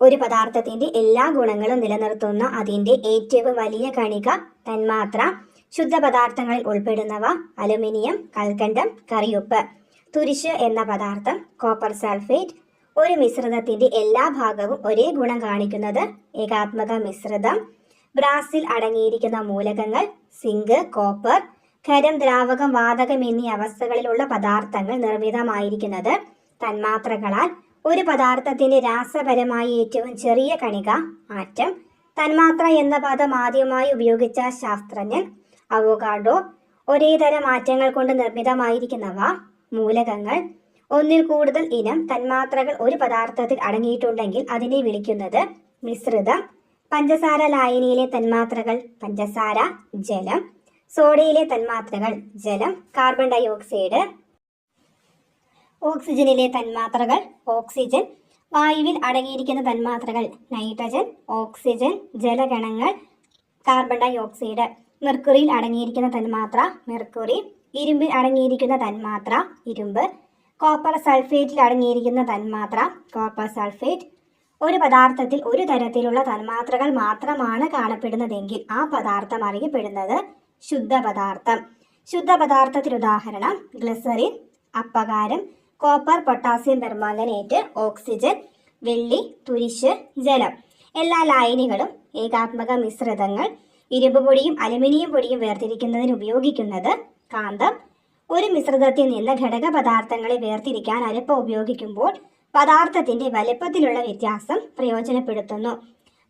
ഒരു പദാർത്ഥത്തിന്റെ എല്ലാ ഗുണങ്ങളും നിലനിർത്തുന്ന അതിന്റെ ഏറ്റവും വലിയ കണിക തന്മാത്ര ശുദ്ധ പദാർത്ഥങ്ങളിൽ ഉൾപ്പെടുന്നവ അലുമിനിയം കൽക്കണ്ടം കറിയുപ്പ് തുരിശ് എന്ന പദാർത്ഥം കോപ്പർ സൾഫേറ്റ്. ഒരു മിശ്രിതത്തിന്റെ എല്ലാ ഭാഗവും ഒരേ ഗുണം കാണിക്കുന്നത് ഏകാത്മക മിശ്രിതം ബ്രാസിൽ അടങ്ങിയിരിക്കുന്ന മൂലകങ്ങൾ സിങ്ക് കോപ്പർ ഖരം ദ്രാവകം വാതകം എന്നീ അവസ്ഥകളിലുള്ള പദാർത്ഥങ്ങൾ നിർമ്മിതമായിരിക്കുന്നത് തന്മാത്രകളാൽ ഒരു പദാർത്ഥത്തിന്റെ രാസപരമായി ഏറ്റവും ചെറിയ കണിക ആറ്റം തന്മാത്ര എന്ന പദം ആദ്യമായി ഉപയോഗിച്ച ശാസ്ത്രജ്ഞൻ അവോഗാഡോ ഒരേ തരം ആറ്റങ്ങൾ കൊണ്ട് നിർമ്മിതമായിരിക്കുന്നവ മൂലകങ്ങൾ ഒന്നിൽ കൂടുതൽ ഇനം തന്മാത്രകൾ ഒരു പദാർത്ഥത്തിൽ അടങ്ങിയിട്ടുണ്ടെങ്കിൽ അതിനെ വിളിക്കുന്നത് മിശ്രിതം പഞ്ചസാര ലായനിയിലെ തന്മാത്രകൾ പഞ്ചസാര ജലം സോഡയിലെ തന്മാത്രകൾ ജലം കാർബൺ ഡൈ ഓക്സൈഡ് ഓക്സിജനിലെ തന്മാത്രകൾ ഓക്സിജൻ വായുവിൽ അടങ്ങിയിരിക്കുന്ന തന്മാത്രകൾ നൈട്രജൻ ഓക്സിജൻ ജലഗണങ്ങൾ കാർബൺ ഡൈ ഓക്സൈഡ് മെർക്കുറിയിൽ അടങ്ങിയിരിക്കുന്ന തന്മാത്ര മെർക്കുറി ഇരുമ്പിൽ അടങ്ങിയിരിക്കുന്ന തന്മാത്ര ഇരുമ്പ് കോപ്പർ സൾഫേറ്റിൽ അടങ്ങിയിരിക്കുന്ന തന്മാത്ര കോപ്പർ സൾഫേറ്റ്. ഒരു പദാർത്ഥത്തിൽ ഒരു തരത്തിലുള്ള തന്മാത്രകൾ മാത്രമാണ് കാണപ്പെടുന്നതെങ്കിൽ ആ പദാർത്ഥം അറിയപ്പെടുന്നത് ശുദ്ധ പദാർത്ഥം. ശുദ്ധ പദാർത്ഥത്തിന് ഉദാഹരണം ഗ്ലിസറിൻ അപ്പകാരം കോപ്പർ പൊട്ടാസ്യം പെർമാംഗനേറ്റ് ഓക്സിജൻ വെള്ളി തുരിശ് ജലം. എല്ലാ ലായനികളും ഏകാത്മക മിശ്രിതങ്ങൾ. ഇരുമ്പ് പൊടിയും അലുമിനിയം പൊടിയും വേർതിരിക്കുന്നതിന് ഉപയോഗിക്കുന്നത് കാന്തം. ഒരു മിശ്രിതത്തിൽ നിന്ന് ഘടക പദാർത്ഥങ്ങളെ വേർതിരിക്കാൻ അരപ്പ ഉപയോഗിക്കുമ്പോൾ പദാർത്ഥത്തിന്റെ വലിപ്പത്തിലുള്ള വ്യത്യാസം പ്രയോജനപ്പെടുത്തുന്നു.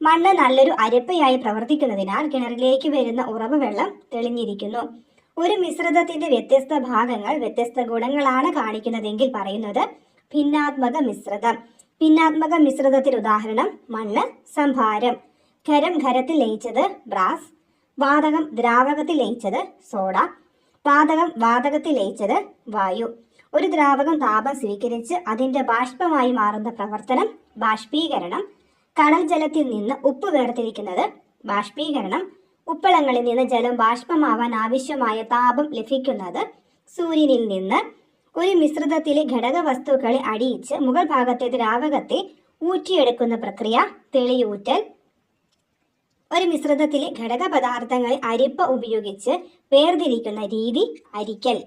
മണ്ണ് നല്ലൊരു അരപ്പയായി പ്രവർത്തിക്കുന്നതിനാൽ കിണറിലേക്ക് വരുന്ന ഉറവ് വെള്ളം തെളിഞ്ഞിരിക്കുന്നു. ഒരു മിശ്രിതത്തിന്റെ വ്യത്യസ്ത ഭാഗങ്ങൾ വ്യത്യസ്ത ഗുണങ്ങളാണ് കാണിക്കുന്നതെങ്കിൽ പറയുന്നത് ഭിന്നാത്മക മിശ്രിതം. ഭിന്നാത്മക മിശ്രിതത്തിന് ഉദാഹരണം മണ്ണ് സംഭാരം ഖരം ഖരത്തിൽ ലയിച്ചത് ബ്രാസ്. വാതകം ദ്രാവകത്തിൽ ലയിച്ചത് സോഡ. വാതകം വാതകത്തിൽ ലയിച്ചത് വായു. ഒരു ദ്രാവകം താപം സ്വീകരിച്ച് അതിന്റെ ബാഷ്പമായി മാറുന്ന പ്രവർത്തനം ബാഷ്പീകരണം. കടൽ ജലത്തിൽ നിന്ന് ഉപ്പ് വേർതിരിക്കുന്നത് ബാഷ്പീകരണം. ഉപ്പളങ്ങളിൽ നിന്ന് ജലം ബാഷ്പമാവാൻ ആവശ്യമായ താപം ലഭിക്കുന്നത് സൂര്യനിൽ നിന്ന്. ഒരു മിശ്രിതത്തിലെ ഘടക വസ്തുക്കളെ അടിയിച്ച് മുകൾ ഭാഗത്തെ ദ്രാവകത്തെ ഊറ്റിയെടുക്കുന്ന പ്രക്രിയ തെളിയൂറ്റൽ. ഒരു മിശ്രിതത്തിലെ ഘടക പദാർത്ഥങ്ങളെ അരിപ്പ ഉപയോഗിച്ച് വേർതിരിക്കുന്ന രീതി അരിക്കൽ.